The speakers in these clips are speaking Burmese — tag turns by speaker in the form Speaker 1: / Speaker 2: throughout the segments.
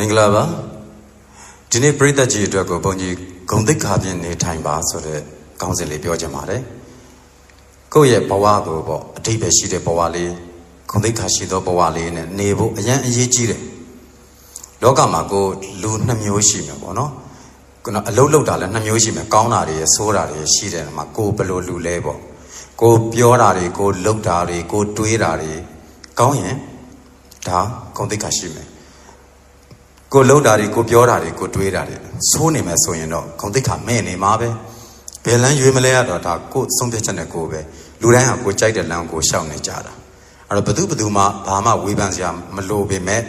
Speaker 1: မင်္ဂလာပါဒီနေ့ပြည်သက်ကြီးအတွက်ကိုဘုန်းကြီးဂုံတိတ်ခါပြင်းနေထိုင်ပါဆိုတဲ့ကောင်းစဉ်လေးပြောချင်ပါတယ်ကိုယ့်ရဲ့ဘဝကိုပေါ့အတိတ်ပဲရှိတဲ့ဘဝလေးဂုံတိတ်ခါရှိသောဘဝလေးနဲ့နေဖို့အရန်အရေးကြီးတယ်လောကမှာကိုလူနှစ်မျိုးရှိမှာပေါ့နော်ကျွန်တော်အလုပ်လုပ်တာလည်းနှစ်မျိုးရှိမယ်ကောင်းတာတွေရယ်ဆိုးတာတွေရယ်ရှိတယ်မှာကိုဘယ်လိုလူလဲပေါ့ကိုပြောတာတွေကိုလုပ်တာတွေကိုတွေးတာတွေကောင်းရင်ဒါဂုံတိတ်ခါရှိမယ် ကိုလုံးတာတွေကိုပြောတာတွေကိုတွေးတာတွေဆိုးနေမယ်ဆိုရင်တော့ဂုံတိတ်ခါမဲ့နေမှာပဲဘယ်လမ်းရွေးမလဲရတော့ဒါကိုဆုံးဖြတ်ချက်နဲ့ကိုပဲလူတိုင်းဟာကိုကြိုက်တဲ့လမ်းကိုရှောက်နေကြတာအဲ့တော့ဘသူဘသူမှဘာမှဝေဖန်စရာမလိုပေမဲ့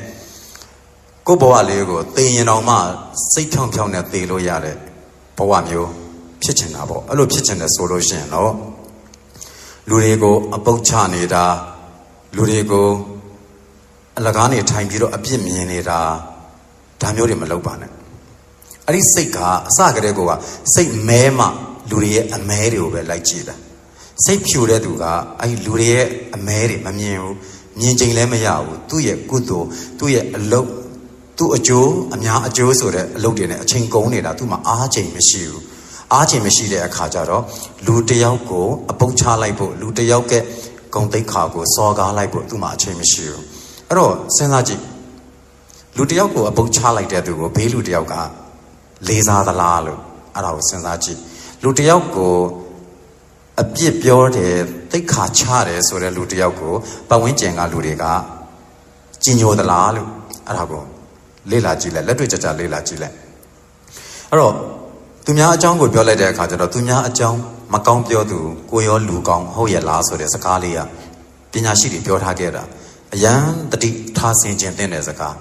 Speaker 1: ကိုဘဝလေးကိုသိရင်တော့မှစိတ်ဖြောင်းဖြောင်းနဲ့သိလို့ရတဲ့ဘဝမျိုးဖြစ်ချင်တာပေါ့အဲ့လိုဖြစ်ချင်တယ်ဆိုလို့ရှိရင်တော့လူတွေကိုအပုတ်ချနေတာလူတွေကိုအလကားနေထိုင်ပြီးတော့အပြစ်မြင်နေတာ ဒါမျိုးတွေမလုပ်ပါနဲ့အဲ့ဒီစိတ်ကအစကတည်းကစိတ်မဲမှလူတွေရဲ့အမဲတွေကိုပဲလိုက်ကြည့်တာစိတ်ဖြူတဲ့သူကအဲ့ဒီလူတွေရဲ့အမဲတွေမမြင်ဘူးမြင်ချိန်လည်းမရဘူးသူ့ရဲ့ကုသိုလ်သူ့ရဲ့အလုပ်သူ့အကျိုးအများအကျိုးဆိုတဲ့အလုပ်တွေနဲ့အချိန်ကုန်နေတာသူ့မှာအားချိန်မရှိဘူးအားချိန်မရှိတဲ့အခါကျတော့လူတစ်ယောက်ကိုအပုတ်ချလိုက်ဖို့လူတစ်ယောက်ကဂုံတိတ်ခါကိုစော်ကားလိုက်ဖို့သူ့မှာအချိန်မရှိဘူးအဲ့တော့စဉ်းစားကြည့် လူတစ်ယောက်ကိုအပုတ်ချလိုက်တဲ့သူကိုဘေးလူတစ်ယောက်ကလေးစားသလားလို့အဲ့ဒါကိုစဉ်းစားကြည့်လူတစ်ယောက်ကိုအပြစ်ပြောတယ်တိတ်ခါချတယ်ဆိုတဲ့လူတစ်ယောက်ကိုပတ်ဝန်းကျင်ကလူတွေကကြည်ညိုသလားလို့အဲ့ဒါကိုလေ့လာကြည့်လိုက်လက်တွေ့ကြကြလေ့လာကြည့်လိုက်အဲ့တော့သူများအကြောင်းကိုပြောလိုက်တဲ့အခါကျတော့သူများအကြောင်းမကောင်းပြောသူကိုရောလူကောင်းဟုတ်ရဲ့လားဆိုတဲ့စကားလေးကပညာရှိတွေပြောထားခဲ့တာအယံတတိထားဆင်ခြင်းတဲ့တဲ့စကား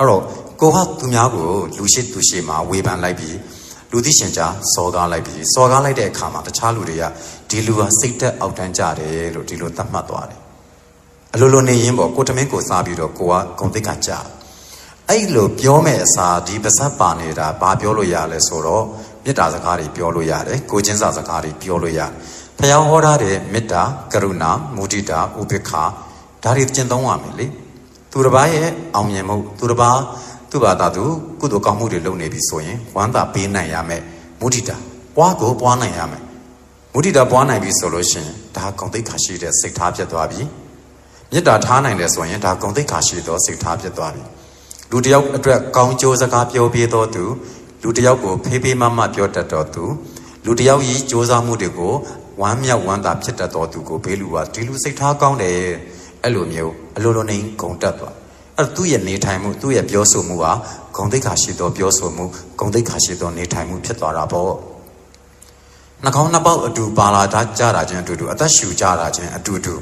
Speaker 1: အဲ့တော့ကိုဟာသူများကိုလူရှိသူရှိမှာဝေဖန်လိုက်ပြီးလူသိရှင်ကြားစော်ကားလိုက်ပြီးစော်ကားလိုက်တဲ့အခါမှာတခြားလူတွေကဒီလူဟာစိတ်သက်အောက်တန်းကြတယ်လို့ဒီလိုသတ်မှတ်သွားတယ်အလိုလိုနေရင်ပေါ့ကိုတမင်းကိုစားပြီးတော့ကိုကဂုံတိတ်ကကြာအဲ့လိုပြောမဲ့အစားဒီပါဇက်ပါနေတာဘာပြောလို့ရလဲဆိုတော့မေတ္တာစကားတွေပြောလို့ရတယ်ကိုချင်းစာစကားတွေပြောလို့ရတယ်ဖျောင်းဟောထားတဲ့မေတ္တာကရုဏာမုဒိတာဥပေက္ခဒါတွေကျင့်သုံးရမယ်လေ သူတစ်ပါးရဲ့အောင်မြင်မှုသူတစ်ပါးသူ့ဘာသာသူကုသိုလ်ကောင်းမှုတွေလုပ်နေပြီဆိုရင်ဝမ်းသာပေးနိုင်ရမယ်မုဒိတာပွားကိုပွားနိုင်ရမယ်မုဒိတာပွားနိုင်ပြီဆိုလို့ရှိရင်ဒါဂုံတိတ်ခါရှိတဲ့စိတ်ထားဖြစ်သွားပြီမေတ္တာထားနိုင်တယ်ဆိုရင်ဒါဂုံတိတ်ခါရှိသောစိတ်ထားဖြစ်သွားပြီလူတစ်ယောက်အတွက်ကောင်းကျိုးစကားပြောပြတော်သူလူတစ်ယောက်ကိုဖေးဖေးမမပြောတတ်တော်သူလူတစ်ယောက်ဤစ조사မှုတွေကိုဝမ်းမြောက်ဝမ်းသာဖြစ်တတ်တော်သူကိုဘေးလူကဒီလူစိတ်ထားကောင်းတယ် အဲ့လိုမျိုးအလိုလိုနေဂုံတက်သွားအဲ့တော့သူ့ရဲ့နေထိုင်မှုသူ့ရဲ့ပြောဆိုမှုဟာဂုံတိတ်ခါရှိသောပြောဆိုမှုဂုံတိတ်ခါရှိသောနေထိုင်မှုဖြစ်သွားတာပေါ့နှာခေါင်းနှစ်ပေါက်အတူပါလာတာကြတာချင်းအတူတူအသက်ရှူကြတာချင်းအတူတူ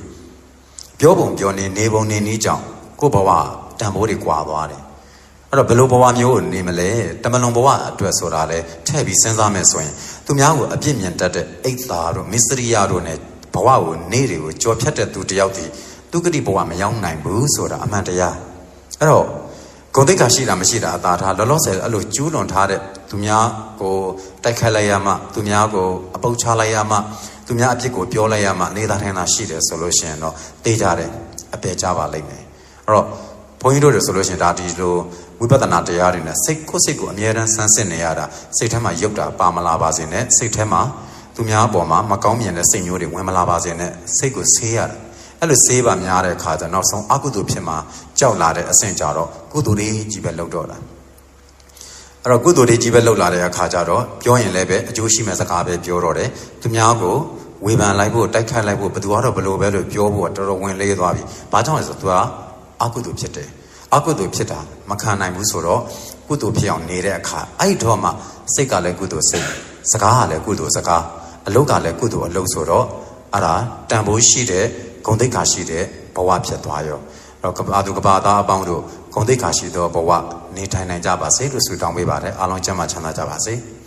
Speaker 1: ပြောပုံပြောနေနေပုံနေနည်းကြောင့်ကိုယ့်ဘဝတန်ဖိုးတွေကွာသွားတယ်အဲ့တော့ဘယ်လိုဘဝမျိုးကိုနေမလဲတမလွန်ဘဝအတွက်ဆိုတာလဲထည့်ပြီးစဉ်းစားမယ်ဆိုရင်သူများကိုအပြစ်မြင်တတ်တဲ့အိတ်သားတို့မစ္စရိယတို့ ਨੇ ဘဝကိုနေတွေကိုကြော်ဖြတ်တဲ့သူတယောက် ဒီသူကတိဘဝမရောက်နိုင်ဘူးဆိုတာအမှန်တရားအဲ့တော့ဂုံတိတ်ခါရှိတာမရှိတာအသာထားလောလောဆယ်အဲ့လိုကျူးလွန်ထားတဲ့သူများကိုတိုက်ခိုက်လိုက်ရမှသူများကိုအပုတ်ချလိုက်ရမှသူများအပြစ်ကိုပြောလိုက်ရမှနေတာထိုင်တာရှိတယ်ဆိုလို့ရှိရင်တော့တေးကြတယ်အပေကြပါလိမ့်မယ်အဲ့တော့ဘုန်းကြီးတို့တွေဆိုလို့ရှိရင်ဒါဒီလိုဝိပဿနာတရားတွေနဲ့စိတ်ကိုယ်စိတ်ကိုအမြဲတမ်းဆန်းစစ်နေရတာစိတ်ထဲမှာရုပ်တာပါမလာပါစေနဲ့စိတ်ထဲမှာသူများအပေါ်မှာမကောင်းမြင်တဲ့စိတ်မျိုးတွေဝင်မလာပါစေနဲ့စိတ်ကိုဆေးရတယ် အဲ့လိုဆေးပါများတဲ့အခါကျတော့နောက်ဆုံးအကုသိုလ်ဖြစ်မှာကြောက်လာတဲ့အဆင့်ကြတော့ကုသိုလ်လေးကြီးပဲလောက်တော့တာအဲ့တော့ကုသိုလ်လေးကြီးပဲလောက်လာတဲ့အခါကျတော့ပြောရင်လည်းပဲအကျိုးရှိမဲ့စကားပဲပြောတော့တယ်သူများကိုဝေဖန်လိုက်ဖို့တိုက်ခိုက်လိုက်ဖို့ဘယ်သူကတော့ဘယ်လိုပဲလို့ပြောဖို့ကတော်တော်ဝင်လေးသွားပြီဘာကြောင့်လဲဆိုတော့သူကအကုသိုလ်ဖြစ်တယ်အကုသိုလ်ဖြစ်တာမခံနိုင်ဘူးဆိုတော့ကုသိုလ်ဖြစ်အောင်နေတဲ့အခါအဲ့တော့မှစိတ်ကလည်းကုသိုလ်စိတ်စကားကလည်းကုသိုလ်စကားအလုပ်ကလည်းကုသိုလ်အလုပ်ဆိုတော့အဲ့ဒါတန်ဖိုးရှိတဲ့ ဂုံတိတ်ခါရှိတဲ့ဘဝဖြစ်သွားရောအဲ့တော့ကဘာသူကဘာသားအပေါင်းတို့ဂုံတိတ်ခါရှိသောဘဝနေထိုင်နိုင်ကြပါစေလို့ဆုတောင်းပေးပါတယ်အားလုံးကျမ်းမာချမ်းသာကြပါစေ။